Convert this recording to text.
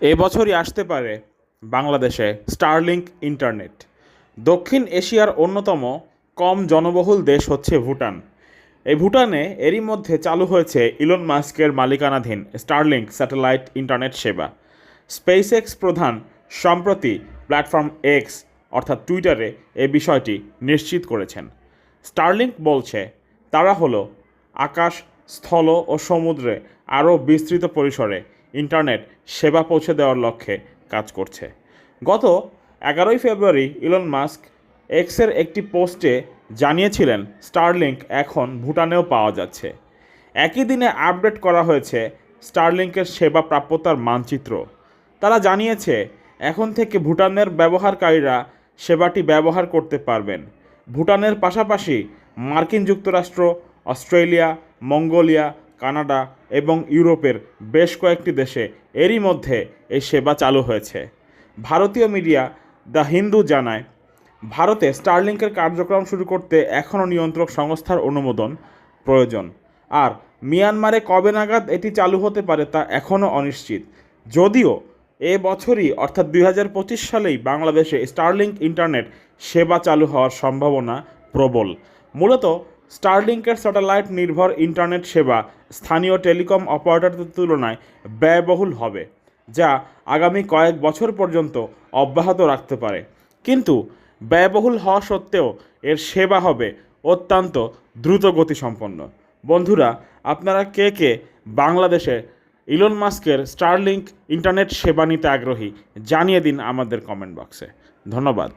এবছরই আসতে পারে বাংলাদেশে স্টারলিংক ইন্টারনেট দক্ষিণ এশিয়ার অন্যতম কম জনবহুল দেশ হচ্ছে ভুটান। এই ভুটানে এরই মধ্যে চালু হয়েছে ইলন মাস্কের মালিকানাধীন স্টারলিংক স্যাটেলাইট ইন্টারনেট সেবা। স্পেস এক্স প্রধান সম্প্রতি প্ল্যাটফর্ম এক্স অর্থাৎ টুইটারে এ বিষয়টি নিশ্চিত করেছেন। স্টারলিংক বলছে, তারা হলো আকাশ, স্থল ও সমুদ্রে আরও বিস্তৃত পরিসরে ইন্টারনেট সেবা পৌঁছে দেওয়ার লক্ষ্যে কাজ করছে। গত এগারোই ফেব্রুয়ারি ইলন মাস্ক এক্সের একটি পোস্টে জানিয়েছিলেন, স্টারলিংক এখন ভুটানেও পাওয়া যাচ্ছে। একই দিনে আপডেট করা হয়েছে, স্টারলিংকের সেবা প্রাপ্যতার মানচিত্র। তারা জানিয়েছে, এখন থেকে ভুটানের ব্যবহারকারীরা সেবাটি ব্যবহার করতে পারবেন। ভুটানের পাশাপাশি মার্কিন যুক্তরাষ্ট্র, অস্ট্রেলিয়া, মঙ্গোলিয়া কানাডা এবং ইউরোপের বেশ কয়েকটি দেশে এরই মধ্যে এই সেবা চালু হয়েছে। ভারতীয় মিডিয়া দ্য হিন্দু জানায়, ভারতে স্টারলিংকের কার্যক্রম শুরু করতে এখনও নিয়ন্ত্রক সংস্থার অনুমোদন প্রয়োজন। আর মিয়ানমারে কবে নাগাদ এটি চালু হতে পারে তা এখনও অনিশ্চিত। যদিও এ বছরই অর্থাৎ দুই হাজার পঁচিশ সালেই বাংলাদেশে স্টারলিংক ইন্টারনেট সেবা চালু হওয়ার সম্ভাবনা প্রবল। মূলত স্টারলিংকের স্যাটেলাইট নির্ভর ইন্টারনেট সেবা স্থানীয় টেলিকম অপারেটরদের তুলনায় ব্যয়বহুল হবে, যা আগামী কয়েক বছর পর্যন্ত অব্যাহত রাখতে পারে। কিন্তু ব্যয়বহুল হওয়া সত্ত্বেও এর সেবা হবে অত্যন্ত দ্রুত গতিসম্পন্ন। বন্ধুরা, আপনারা কে কে বাংলাদেশে ইলন মাস্কের স্টারলিংক ইন্টারনেট সেবা নিতে আগ্রহী জানিয়ে দিন আমাদের কমেন্ট বক্সে। ধন্যবাদ।